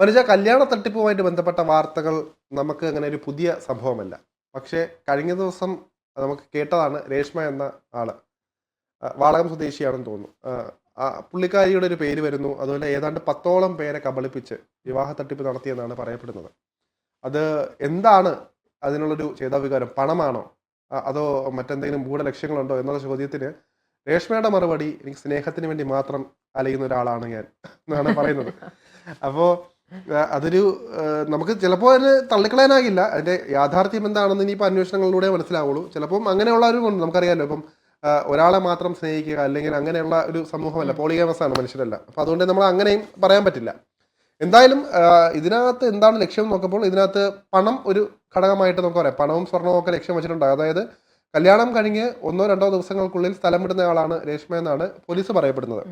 മനുഷ്യ കല്യാണ തട്ടിപ്പുമായിട്ട് ബന്ധപ്പെട്ട വാർത്തകൾ നമുക്ക് അങ്ങനെ ഒരു പുതിയ സംഭവമല്ല. പക്ഷേ കഴിഞ്ഞ ദിവസം നമുക്ക് കേട്ടതാണ് രേഷ്മ എന്ന ആൾ. വാളകം സ്വദേശിയാണെന്ന് തോന്നുന്നു. പുള്ളിക്കാരിയുടെ ഒരു പേര് വരുന്നു. അതുപോലെ ഏതാണ്ട് പത്തോളം പേരെ കബളിപ്പിച്ച് വിവാഹ തട്ടിപ്പ് നടത്തിയെന്നാണ് പറയപ്പെടുന്നത്. അത് എന്താണ് അതിനുള്ളൊരു ചേതാവികാരം? പണമാണോ? അതോ മറ്റെന്തെങ്കിലും ഗൂഢലക്ഷ്യങ്ങളുണ്ടോ എന്നുള്ള ചോദ്യത്തിന് രേഷ്മയുടെ മറുപടി എനിക്ക് സ്നേഹത്തിന് വേണ്ടി മാത്രം അലയുന്ന ഒരാളാണ് ഞാൻ എന്നാണ് പറയുന്നത്. അപ്പോൾ അതൊരു നമുക്ക് ചിലപ്പോൾ അതിന് തള്ളിക്കളയാനാകില്ല. അതിന്റെ യാഥാർത്ഥ്യം എന്താണെന്ന് ഇനിയിപ്പോൾ അന്വേഷണങ്ങളിലൂടെ മനസ്സിലാവുള്ളൂ. ചിലപ്പം അങ്ങനെയുള്ള ഒരു നമുക്കറിയാമല്ലോ ഇപ്പം ഒരാളെ മാത്രം സ്നേഹിക്കുക അല്ലെങ്കിൽ അങ്ങനെയുള്ള ഒരു സമൂഹമല്ല പോളിഗാമസ് ആണ് മനുഷ്യരല്ല. അപ്പം അതുകൊണ്ട് നമ്മൾ അങ്ങനെയും പറയാൻ പറ്റില്ല. എന്തായാലും ഇതിനകത്ത് എന്താണ് ലക്ഷ്യം എന്ന് നോക്കുമ്പോൾ ഇതിനകത്ത് പണം ഒരു ഘടകമായിട്ട് നമുക്ക് പറയാം. പണവും സ്വർണവും ഒക്കെ ലക്ഷ്യം വെച്ചിട്ടുണ്ടാകും അതായത് കല്യാണം കഴിഞ്ഞ് ഒന്നോ രണ്ടോ ദിവസങ്ങൾക്കുള്ളിൽ സ്ഥലം വിടുന്ന ആളാണ് രേഷ്മ എന്നാണ് പോലീസ് പറയപ്പെടുന്നത്.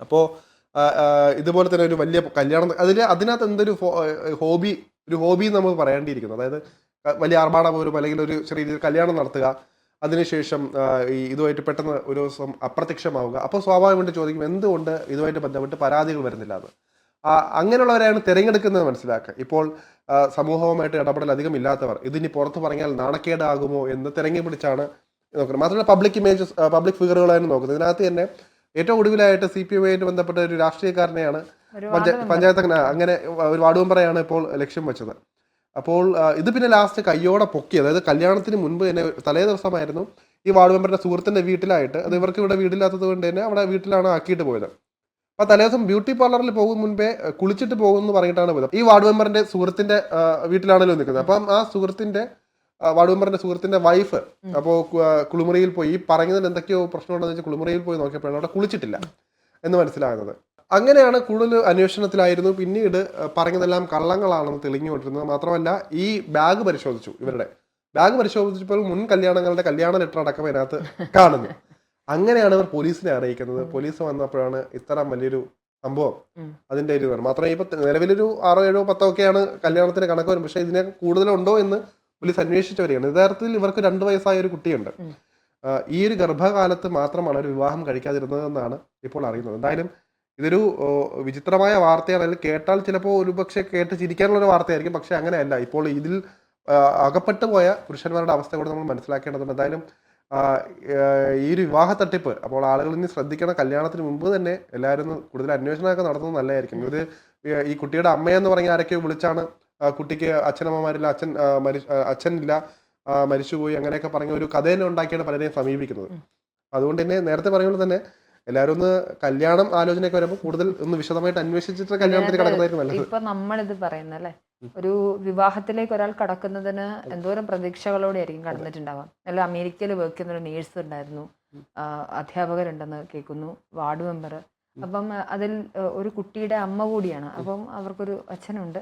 അപ്പോൾ ഇതുപോലെ തന്നെ ഒരു വലിയ കല്യാണം. അതിൽ അതിനകത്ത് എന്തൊരു ഹോബി ഒരു ഹോബി നമ്മൾ നമുക്ക് പറയേണ്ടിയിരിക്കുന്നു അതായത് വലിയ ആർഭാടപൂർവം അല്ലെങ്കിൽ ഒരു ചെറിയ രീതിയിൽ കല്യാണം നടത്തുക അതിനുശേഷം ഈ ഇതുമായിട്ട് പെട്ടെന്ന് ഒരു ദിവസം അപ്രത്യക്ഷമാവുക. അപ്പോൾ സ്വാഭാവികമായിട്ട് ചോദിക്കും എന്തുകൊണ്ട് ഇതുമായിട്ട് ബന്ധപ്പെട്ട് പരാതികൾ വരുന്നില്ല അത് അങ്ങനെയുള്ളവരെയാണ് തിരഞ്ഞെടുക്കുന്നത് മനസ്സിലാക്കുക. ഇപ്പോൾ സമൂഹവുമായിട്ട് ഇടപെടൽ അധികം ഇല്ലാത്തവർ ഇതിനി പുറത്ത് പറഞ്ഞാൽ നാണക്കേടാകുമോ എന്ന് തിരഞ്ഞു പിടിച്ചാണ് നോക്കുന്നത്. മാത്രമല്ല പബ്ലിക് ഇമേജസ് പബ്ലിക് ഫിഗറുകളായിരുന്നു നോക്കുന്നത്. ഇതിനകത്ത് തന്നെ ഏറ്റവും ഒടുവിലായിട്ട് സി പി എമ്മുമായിട്ട് ബന്ധപ്പെട്ട ഒരു രാഷ്ട്രീയക്കാരനെയാണ് പഞ്ചായത്ത് അങ്ങനെ ഒരു വാർഡ് മെമ്പറെയാണ് ഇപ്പോൾ ലക്ഷ്യം വെച്ചത്. അപ്പോൾ ഇത് പിന്നെ ലാസ്റ്റ് കയ്യോടെ പൊക്കി അതായത് കല്യാണത്തിന് മുൻപ് തന്നെ തലേ ദിവസമായിരുന്നു ഈ വാർഡ് മെമ്പറുടെ സുഹൃത്തിന്റെ വീട്ടിലായിട്ട്. അത് ഇവർക്ക് ഇവിടെ വീടില്ലാത്തത് കൊണ്ട് തന്നെ അവിടെ വീട്ടിലാണ് ആക്കിയിട്ട് പോയത്. അപ്പൊ തലേ ദിവസം ബ്യൂട്ടി പാർലറിൽ പോകും മുൻപേ കുളിച്ചിട്ട് പോകുമെന്ന് പറഞ്ഞിട്ടാണ് പോയത്. ഈ വാർഡ് മെമ്പറിന്റെ സുഹൃത്തിന്റെ വീട്ടിലാണല്ലോ നിൽക്കുന്നത്. അപ്പം ആ സുഹൃത്തിന്റെ വാർഡ് സുഹൃത്തിന്റെ വൈഫ്. അപ്പോൾ കുളിമുറിയിൽ പോയി. ഈ പറഞ്ഞതിന് എന്തൊക്കെയോ പ്രശ്നമുണ്ടെന്ന് വെച്ചാൽ കുളിമുറിയിൽ പോയി നോക്കിയപ്പോഴാണ്. അവിടെ കുളിച്ചിട്ടില്ല എന്ന് മനസ്സിലാകുന്നത്. അങ്ങനെയാണ് കൂടുതൽ അന്വേഷണത്തിലായിരുന്നു. പിന്നീട് പറഞ്ഞതെല്ലാം കള്ളങ്ങളാണെന്ന് തെളിഞ്ഞു കൊണ്ടിരുന്നത് മാത്രമല്ല ഈ ബാഗ് പരിശോധിച്ചു ഇവരുടെ. ബാഗ് പരിശോധിച്ചപ്പോൾ മുൻ കല്യാണങ്ങളുടെ കല്യാണ ലെറ്റർ അടക്കം അതിനകത്ത് കാണുന്നു. അങ്ങനെയാണ് ഇവർ പോലീസിനെ അറിയിക്കുന്നത്. പോലീസ് വന്നപ്പോഴാണ് ഇത്തരം വലിയൊരു സംഭവം. അതിന്റെ ഒരു മാത്രമേ ഇപ്പൊ നിലവിലൊരു ആറോ ഏഴോ പത്തോ ഒക്കെയാണ് കല്യാണത്തിന് കണക്ക് വരും പക്ഷെ ഇതിനെ കൂടുതലുണ്ടോ എന്ന് പോലീസ് അന്വേഷിച്ചു വരികയാണ് യഥാർത്ഥത്തിൽ ഇവർക്ക് രണ്ട് വയസ്സായ ഒരു കുട്ടിയുണ്ട്. ഈ ഒരു ഗർഭകാലത്ത് മാത്രമാണ് ഒരു വിവാഹം കഴിക്കാതിരുന്നതെന്നാണ് ഇപ്പോൾ അറിയുന്നത്. എന്തായാലും ഇതൊരു വിചിത്രമായ വാർത്തയാണ്. അതിൽ കേട്ടാൽ ചിലപ്പോൾ ഒരുപക്ഷെ കേട്ട് ചിരിക്കാനുള്ള ഒരു വാർത്തയായിരിക്കും. പക്ഷെ അങ്ങനെയല്ല. ഇപ്പോൾ ഇതിൽ അകപ്പെട്ടു പോയ പുരുഷന്മാരുടെ അവസ്ഥ കൂടെ നമ്മൾ മനസ്സിലാക്കേണ്ടതുണ്ട്. എന്തായാലും ഈ ഒരു വിവാഹ തട്ടിപ്പ് അപ്പോൾ ആളുകൾ ഇനി ശ്രദ്ധിക്കണം. കല്യാണത്തിന് മുമ്പ് തന്നെ എല്ലാവരും കൂടുതൽ അന്വേഷണമൊക്കെ നടത്തുന്നത് നല്ലതായിരിക്കും. ഇത് ഈ- കുട്ടിയുടെ അമ്മയെന്ന് പറഞ്ഞ ആരൊക്കെയോ വിളിച്ചാണ് കുട്ടിക്ക് അച്ഛനമ്മമാരില്ല അച്ഛൻ മരി അച്ഛനില്ല മരിച്ചുപോയി അങ്ങനെയൊക്കെ പറഞ്ഞ ഒരു കഥ തന്നെ ഉണ്ടാക്കിയാണ് പലരെയും സമീപിക്കുന്നത്. അതുകൊണ്ട് തന്നെ നേരത്തെ പറയുമ്പോൾ തന്നെ എല്ലാവരും ഒന്ന് കല്യാണം ആലോചനയൊക്കെ വരുമ്പോൾ കൂടുതൽ ഒന്ന് വിശദമായിട്ട് അന്വേഷിച്ചിട്ട് കല്യാണത്തിന് കിടക്കുന്നതായിരിക്കും നല്ലത്. ഇപ്പൊ നമ്മളിത് പറയുന്നല്ലേ അല്ലേ? ഒരു വിവാഹത്തിലേക്ക് ഒരാൾ കടക്കുന്നതിന് എന്തോരം പ്രതീക്ഷകളോടെ ആയിരിക്കും കടന്നിട്ടുണ്ടാവാം. അല്ല അമേരിക്കയിൽ വർക്ക് ചെയ്യുന്ന ഒരു നേഴ്സ് ഉണ്ടായിരുന്നു. അധ്യാപകരുണ്ടെന്ന് കേൾക്കുന്നു വാർഡ് മെമ്പർ അപ്പം അതിൽ ഒരു കുട്ടിയുടെ അമ്മ കൂടിയാണ്. അപ്പം അവർക്കൊരു അച്ഛനുണ്ട്.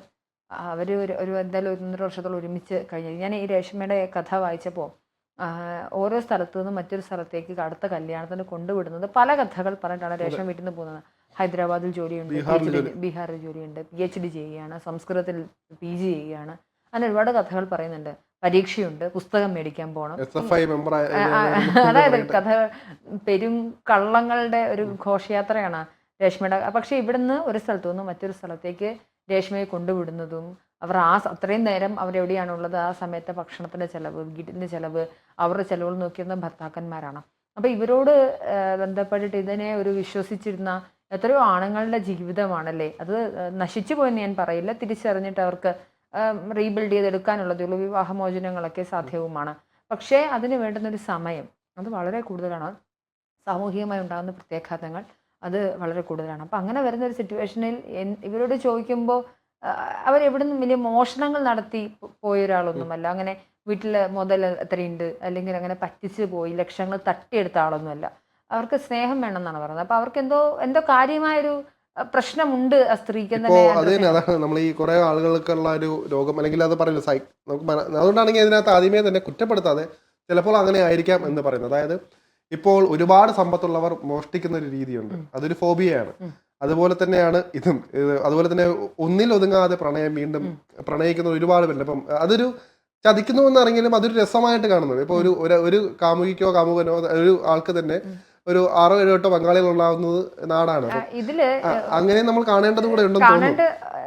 അവർ ഒരു ഒരു എന്തായാലും ഒരു ഒന്നര വർഷത്തോളം ഒരുമിച്ച് കഴിഞ്ഞു. ഞാൻ ഈ രേഷ്മയുടെ കഥ വായിച്ചപ്പോൾ ഓരോ സ്ഥലത്തു നിന്നും മറ്റൊരു സ്ഥലത്തേക്ക് അടുത്ത കല്യാണത്തിന് കൊണ്ടുവിടുന്നത് പല കഥകൾ പറഞ്ഞിട്ടാണ് രേഷ്മ വീട്ടിൽ നിന്ന് പോകുന്നത്. ഹൈദരാബാദിൽ ജോലിയുണ്ട് ബീഹാറിൽ ജോലിയുണ്ട് പി എച്ച് ഡി ചെയ്യുകയാണ് സംസ്കൃതത്തിൽ പി ജി ചെയ്യുകയാണ്. അങ്ങനെ ഒരുപാട് കഥകൾ പറയുന്നുണ്ട്. പരീക്ഷയുണ്ട് പുസ്തകം മേടിക്കാൻ പോകണം അതായത് കഥ പെരും കള്ളങ്ങളുടെ ഒരു ഘോഷയാത്രയാണ് രേഷ്മയുടെ. പക്ഷെ ഇവിടുന്ന് ഒരു സ്ഥലത്തു നിന്ന് മറ്റൊരു സ്ഥലത്തേക്ക് രേഷ്മയെ കൊണ്ടുവിടുന്നതും അവർ ആ അത്രയും നേരം അവരെവിടെയാണുള്ളത്? ആ സമയത്തെ ഭക്ഷണത്തിന്റെ ചിലവ് വീട്ടിന്റെ ചിലവ് അവരുടെ ചിലവുകൾ നോക്കിയിരുന്ന ഭർത്താക്കന്മാരാണ്. അപ്പോൾ ഇവരോട് ബന്ധപ്പെട്ടിട്ട് ഇതിനെ ഒരു വിശ്വസിച്ചിരുന്ന എത്രയോ ആണുങ്ങളുടെ ജീവിതമാണല്ലേ? അത് നശിച്ചു പോയെന്ന് ഞാൻ പറയില്ല. തിരിച്ചറിഞ്ഞിട്ട് അവർക്ക് റീബിൽഡ് ചെയ്തെടുക്കാനുള്ളതേ ഉള്ളൂ. വിവാഹമോചനങ്ങളൊക്കെ സാധ്യവുമാണ്. പക്ഷേ അതിന് വേണ്ടുന്നൊരു സമയം അത് വളരെ കൂടുതലാണ്. സാമൂഹികമായി ഉണ്ടാകുന്ന പ്രത്യാഘാതങ്ങൾ. അത് വളരെ കൂടുതലാണ്. അപ്പം അങ്ങനെ വരുന്ന ഒരു സിറ്റുവേഷനിൽ ഇവരോട് ചോദിക്കുമ്പോൾ അവരെവിടുന്ന് വലിയ മോഷണങ്ങൾ നടത്തി പോയ ഒരാളൊന്നുമല്ല അങ്ങനെ വീട്ടിൽ മുതൽ എത്രയുണ്ട് അല്ലെങ്കിൽ അങ്ങനെ പറ്റിച്ച് പോയി ലക്ഷങ്ങൾ തട്ടിയെടുത്ത ആളൊന്നുമല്ല. അവർക്ക് സ്നേഹം വേണമെന്നാണ് പറയുന്നത്. അപ്പോൾ അവർക്ക് എന്തോ എന്തോ കാര്യമായൊരു പ്രശ്നമുണ്ട് ആ സ്ത്രീക്ക് അതാണ്. നമ്മൾ ഈ കുറെ ആളുകൾക്കുള്ള ഒരു രോഗം അല്ലെങ്കിൽ അത് പറയില്ല സൈ നമുക്ക് അതുകൊണ്ടാണെങ്കിൽ അതിനകത്ത് ആദ്യമേ തന്നെ കുറ്റപ്പെടുത്താതെ ചിലപ്പോൾ അങ്ങനെ ആയിരിക്കാം എന്ന് പറയുന്നത്. അതായത് ഇപ്പോൾ ഒരുപാട് സമ്പത്തുള്ളവർ മോഷ്ടിക്കുന്ന ഒരു രീതിയുണ്ട്. അതൊരു ഫോബിയയാണ്. അതുപോലെ തന്നെയാണ് ഇതും അതുപോലെ തന്നെ ഒന്നിൽ ഒതുങ്ങാതെ പ്രണയം വീണ്ടും പ്രണയിക്കുന്ന ഒരുപാട് പേരുണ്ട്. അപ്പം അതൊരു ചതിക്കുന്നു എന്നറിഞ്ഞാലും അതൊരു രസമായിട്ട് കാണുന്നത് ഇപ്പൊ ഒരു ഒരു- കാമുകിക്കോ കാമുകനോ ഒരു ആൾക്ക് തന്നെ ഒരു ആറോ ഏഴോ എട്ടോ പങ്കാളികൾ ഉണ്ടാവുന്നത് നാടാണ്. ഇതിൽ അങ്ങനെ നമ്മൾ കാണേണ്ടത് കൂടെ ഉണ്ടെന്ന് തോന്നുന്നു.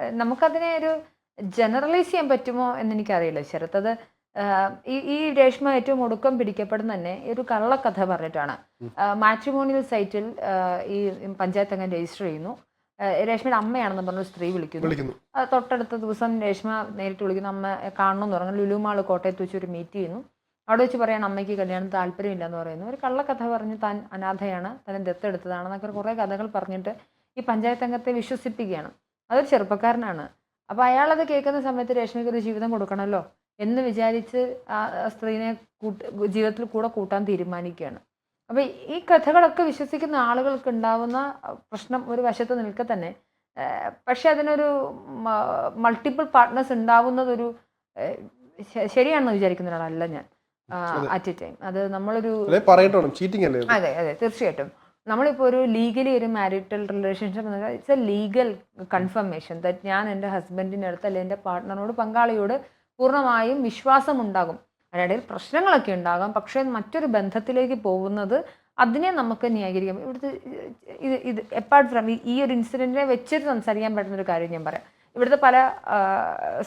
നമുക്കതിനെ ഒരു ജനറലൈസ് ചെയ്യാൻ പറ്റുമോ എന്ന് എനിക്കറിയില്ല. ശരത് അത് ഈ ഈ രേഷ്മ ഏറ്റവും ഒടുക്കം പിടിക്കപ്പെടുന്ന തന്നെ ഒരു കള്ളക്കഥ പറഞ്ഞിട്ടാണ്. മാട്രിമോണിയൽ സൈറ്റിൽ ഈ പഞ്ചായത്ത് അംഗം രജിസ്റ്റർ ചെയ്യുന്നു. രേഷ്മയുടെ അമ്മയാണെന്ന് പറഞ്ഞ സ്ത്രീ വിളിക്കുന്നു. വിളിക്കുന്നു. തൊട്ടടുത്ത ദിവസം രേഷ്മ നേരിട്ട് വിളിക്കുന്നു. അമ്മ കാണണമെന്ന് പറഞ്ഞു. ലുലുമാൾ കോട്ടയത്ത് വെച്ച് ഒരു മീറ്റ് ചെയ്യുന്നു. അവിടെ വെച്ച് പറയാണ് അമ്മയ്ക്ക് കല്യാണം താല്പര്യമില്ല എന്ന് പറയുന്നു. ഒരു കള്ളക്കഥ പറഞ്ഞ് താൻ അനാഥയാണ് തന്നെ ദത്തെടുത്തതാണെന്നൊക്കെ കുറേ കഥകൾ പറഞ്ഞിട്ട് ഈ പഞ്ചായത്ത് അംഗത്തെ വിശ്വസിപ്പിക്കുകയാണ്. അതൊരു ചെറുപ്പക്കാരനാണ്. അപ്പോൾ അയാളത് കേൾക്കുന്ന സമയത്ത് രേഷ്മയ്ക്ക് ഒരു ജീവിതം കൊടുക്കണമല്ലോ. എന്ന് വിചാരിച്ച് ആ സ്ത്രീനെ കൂട്ട് ജീവിതത്തിൽ കൂടെ കൂട്ടാൻ തീരുമാനിക്കുകയാണ്. അപ്പോൾ ഈ കഥകളൊക്കെ വിശ്വസിക്കുന്ന ആളുകൾക്ക് ഉണ്ടാവുന്ന പ്രശ്നം ഒരു വശത്ത് നിൽക്കെ തന്നെ പക്ഷെ അതിനൊരു മൾട്ടിപ്പിൾ പാർട്ട്നേഴ്സ് ഉണ്ടാവുന്നതൊരു ശരിയാണെന്ന് വിചാരിക്കുന്ന ഒരാളല്ല ഞാൻ അറ്റ് എ ടൈം അത് നമ്മളൊരു അതെ അതെ തീർച്ചയായിട്ടും. നമ്മളിപ്പോൾ ഒരു ലീഗലി ഒരു marital relationship it's a legal confirmation that ഞാൻ എന്റെ ഹസ്ബൻഡിന്റെ അടുത്ത് അല്ലെങ്കിൽ എന്റെ പാർട്ട്ണറോട് പങ്കാളിയോട് പൂർണമായും വിശ്വാസമുണ്ടാകും. അതിനിടയിൽ പ്രശ്നങ്ങളൊക്കെ ഉണ്ടാകാം. പക്ഷേ മറ്റൊരു ബന്ധത്തിലേക്ക് പോകുന്നത് അതിനെ നമുക്ക് ന്യായീകരിക്കാം. ഇവിടുത്തെ ഇത് ഇത് എപ്പാർട്ട് ഫ്രം ഈ ഒരു ഇൻസിഡന്റിനെ വെച്ചിട്ട് സംസാരിക്കാൻ പറ്റുന്ന ഒരു കാര്യം ഞാൻ പറയാം. ഇവിടുത്തെ പല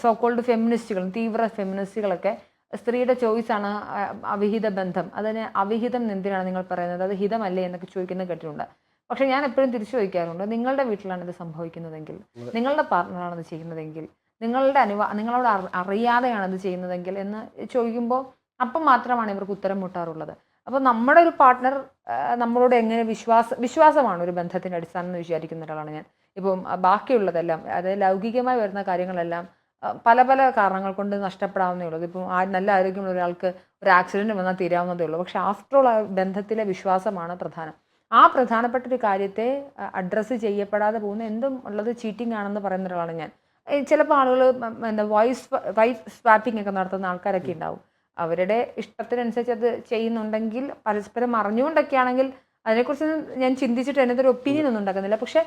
സോക്കോൾഡ് ഫെമിനിസ്റ്റുകളും തീവ്ര ഫെമിനിസ്റ്റുകളൊക്കെ സ്ത്രീയുടെ ചോയ്സാണ് അവിഹിത ബന്ധം. അതിന് അവിഹിതം എന്തിനാണ് നിങ്ങൾ പറയുന്നത്? അത് ഹിതമല്ലേ എന്നൊക്കെ ചോദിക്കുന്ന കേട്ടിട്ടുണ്ട്. പക്ഷെ ഞാൻ എപ്പോഴും തിരിച്ചു ചോദിക്കാറുണ്ട് നിങ്ങളുടെ വീട്ടിലാണ് ഇത് സംഭവിക്കുന്നതെങ്കിൽ. നിങ്ങളുടെ പാർട്ട്ണറാണ് ഇത് ചെയ്യുന്നതെങ്കിൽ നിങ്ങളുടെ അനുവാ നിങ്ങളോട് അറിയാതെയാണ് ഇത് ചെയ്യുന്നതെങ്കിൽ എന്ന് ചോദിക്കുമ്പോൾ അപ്പം മാത്രമാണ് ഇവർക്ക് ഉത്തരം മുട്ടാറുള്ളത്. അപ്പോൾ നമ്മുടെ ഒരു പാർട്ട്ണർ നമ്മളോട് എങ്ങനെ വിശ്വാസ വിശ്വാസമാണ് ഒരു ബന്ധത്തിന്റെ അടിസ്ഥാനം എന്ന് വിചാരിക്കുന്ന ഒരാളാണ് ഞാൻ. ഇപ്പം ബാക്കിയുള്ളതെല്ലാം അതായത് ലൗകികമായി വരുന്ന കാര്യങ്ങളെല്ലാം പല പല കാരണങ്ങൾ കൊണ്ട് നഷ്ടപ്പെടാവുന്നേ ഉള്ളൂ. ഇപ്പം ആ നല്ല ആരോഗ്യമുള്ള ഒരാൾക്ക് ഒരു ആക്സിഡന്റ് വന്നാൽ തീരാവുന്നതേ ഉള്ളൂ. പക്ഷേ ആഫ്റ്റർ ഓൾ ആ ബന്ധത്തിലെ വിശ്വാസമാണ് പ്രധാനം. ആ പ്രധാനപ്പെട്ട ഒരു കാര്യത്തെ അഡ്രസ്സ് ചെയ്യപ്പെടാതെ പോകുന്ന എന്തും ഉള്ളത് ചീറ്റിംഗ് ആണെന്ന് പറയുന്ന ഒരാളാണ് ഞാൻ. ചിലപ്പോൾ ആളുകൾ എന്താ വോയിസ് വൈസ് സ്വാപ്പിംഗ് ഒക്കെ നടത്തുന്ന ആൾക്കാരൊക്കെ ഉണ്ടാവും. അവരുടെ ഇഷ്ടത്തിനനുസരിച്ച് അത് ചെയ്യുന്നുണ്ടെങ്കിൽ പരസ്പരം അറിഞ്ഞുകൊണ്ടൊക്കെ ആണെങ്കിൽ അതിനെക്കുറിച്ചൊന്നും ഞാൻ ചിന്തിച്ചിട്ട് എന്റെ ഒരു ഒപ്പീനിയൻ ഒന്നും ഉണ്ടാക്കുന്നില്ല. പക്ഷേ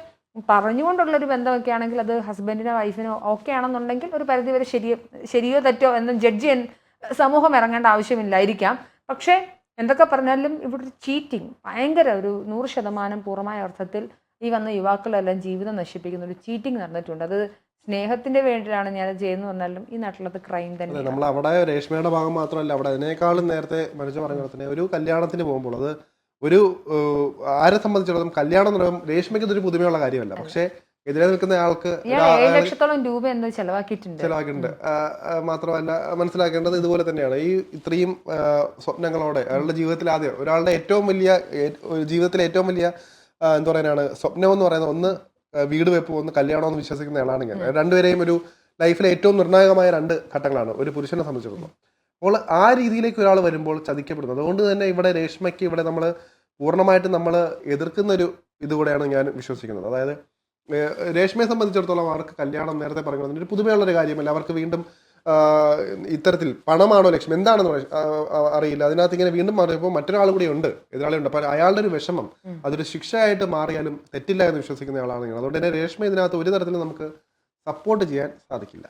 പറഞ്ഞുകൊണ്ടുള്ളൊരു ബന്ധമൊക്കെ ആണെങ്കിൽ അത് ഹസ്ബൻഡിനോ വൈഫിനോ ഓക്കെ ആണെന്നുണ്ടെങ്കിൽ ഒരു പരിധി വരെ ശരിയോ ശരിയോ തെറ്റോ എന്നും ജഡ്ജ് ചെയ്യാൻ സമൂഹം ഇറങ്ങേണ്ട ആവശ്യമില്ലായിരിക്കാം. പക്ഷേ എന്തൊക്കെ പറഞ്ഞാലും ഇവിടെ ചീറ്റിംഗ് ഭയങ്കര ഒരു നൂറ് ശതമാനം പൂർണമായ അർത്ഥത്തിൽ ഈ വന്ന യുവാക്കളെല്ലാം ജീവിതം നശിപ്പിക്കുന്ന ഒരു ചീറ്റിംഗ് നടന്നിട്ടുണ്ട്. അത് സ്നേഹത്തിന്റെ വേണ്ടിയിട്ടാണ് ഞാൻ ചെയ്യുന്നത് പറഞ്ഞാലും ഈ നാട്ടിലത് ക്രൈം തന്നെ നമ്മൾ അവിടെ രേഷ്മയുടെ ഭാഗം മാത്രമല്ല അവിടെ അതിനേക്കാളും നേരത്തെ മനുഷ്യ പറഞ്ഞ തന്നെ ഒരു കല്യാണത്തിന് പോകുമ്പോൾ അത് ഒരു ആരെ സംബന്ധിച്ചിടത്തോളം കല്യാണം എന്ന് പറയുമ്പോൾ രേഷ്മയ്ക്ക് ഇതൊരു പുതുമയുള്ള കാര്യമല്ല. പക്ഷേ എതിരെ നിൽക്കുന്ന ആൾക്ക് ലക്ഷത്തോളം രൂപ എന്ന് ചെലവാക്കിയിട്ടുണ്ട്. ചിലവാക്കിയിട്ടുണ്ട്. മാത്രമല്ല മനസ്സിലാക്കേണ്ടത് ഇതുപോലെ തന്നെയാണ്. ഈ ഇത്രയും സ്വപ്നങ്ങളോടെ അയാളുടെ ജീവിതത്തിൽ ആദ്യം ഒരാളുടെ ഏറ്റവും വലിയ ജീവിതത്തിലെ ഏറ്റവും വലിയ എന്താ പറയാനാണ് സ്വപ്നം എന്ന് പറയുന്നത് ഒന്ന് വീട് വെപ്പ് ഒന്ന് കല്യാണമെന്ന് വിശ്വസിക്കുന്ന ആളാണ് ഞാൻ. രണ്ടുപേരെയും ഒരു ലൈഫിലെ ഏറ്റവും നിർണായകമായ രണ്ട് ഘട്ടങ്ങളാണ് ഒരു പുരുഷനെ സംബന്ധിച്ചിടത്തോളം. അപ്പോൾ ആ രീതിയിലേക്ക് ഒരാൾ വരുമ്പോൾ ചതിക്കപ്പെടുന്നു. അതുകൊണ്ട് തന്നെ ഇവിടെ രേഷ്മയ്ക്ക് ഇവിടെ നമ്മൾ പൂർണമായിട്ടും നമ്മൾ എതിർക്കുന്ന ഒരു ഇതുകൂടെയാണ് ഞാൻ വിശ്വസിക്കുന്നത്. അതായത് രേഷ്മയെ സംബന്ധിച്ചിടത്തോളം അവർക്ക് കല്യാണം നേരത്തെ പറഞ്ഞത് ഒരു പുതുമയുള്ളൊരു കാര്യമല്ല. അവർക്ക് വീണ്ടും ഇത്തരത്തിൽ പണമാണോ ലക്ഷ്യം? എന്താണെന്ന് അറിയില്ല. അതിനകത്ത് ഇങ്ങനെ വീണ്ടും മാറിയപ്പോൾ മറ്റൊരാൾ കൂടി ഉണ്ട്. എതിരാളി ഉണ്ട്. അപ്പോൾ അയാളുടെ ഒരു വിഷമം. അതൊരു ശിക്ഷയായിട്ട് മാറിയാലും തെറ്റില്ല എന്ന് വിശ്വസിക്കുന്ന ആളാണ് ഞാൻ. അതുകൊണ്ട് തന്നെ രേഷ്മ ഇതിനകത്ത് ഒരു തരത്തിലും നമുക്ക് സപ്പോർട്ട് ചെയ്യാൻ സാധിക്കില്ല.